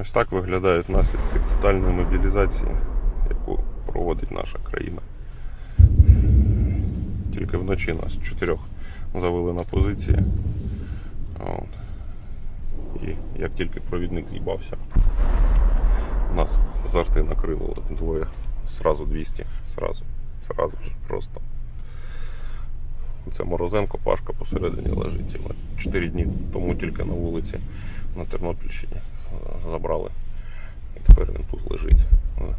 Ось так виглядають наслідки тотальної мобілізації, яку проводить наша країна. Тільки вночі нас чотирьох завели на позиції. От. І як тільки провідник з'їбався, нас з накрило двоє. Сразу 200, сразу, сразу ж просто. Це Морозенко, Пашка посередині лежить. Чотири дні тому тільки на вулиці на Тернопільщині забрали. І тепер він тут лежить. Е,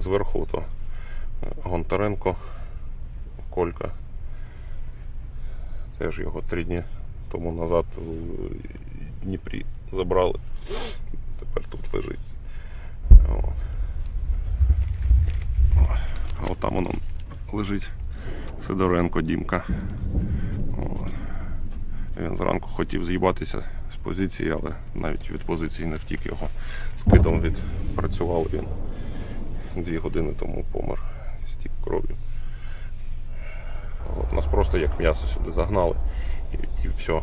Зверху то е, Гонтаренко, Колька. Теж його три дні тому назад в Дніпрі забрали. Тепер тут лежить. А от там воно лежить Сидоренко Дімка. Він зранку хотів з'їбатися з позиції, але навіть від позиції не втік його. Скидом відпрацював він дві години тому помер, стік кров'ю. От, нас просто як м'ясо сюди загнали і, і все.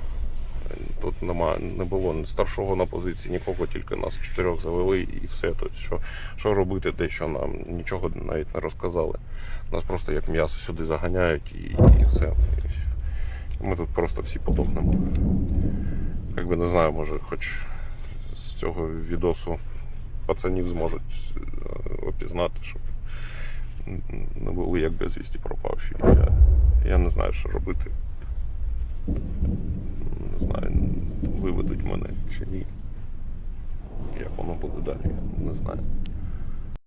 Тут нема, не було ні старшого на позиції, нікого, тільки нас чотирьох завели і все. Тобто, що, що робити, те, що нам нічого навіть не розказали. Нас просто як м'ясо сюди заганяють і, і все. Ми тут просто всі подохнемо. Як би не знаю, може, хоч з цього відосу пацанів зможуть е, опізнати, щоб не були як безвісті пропавші. Я, я не знаю, що робити. Не знаю, виведуть мене чи ні. Як воно буде далі, не знаю.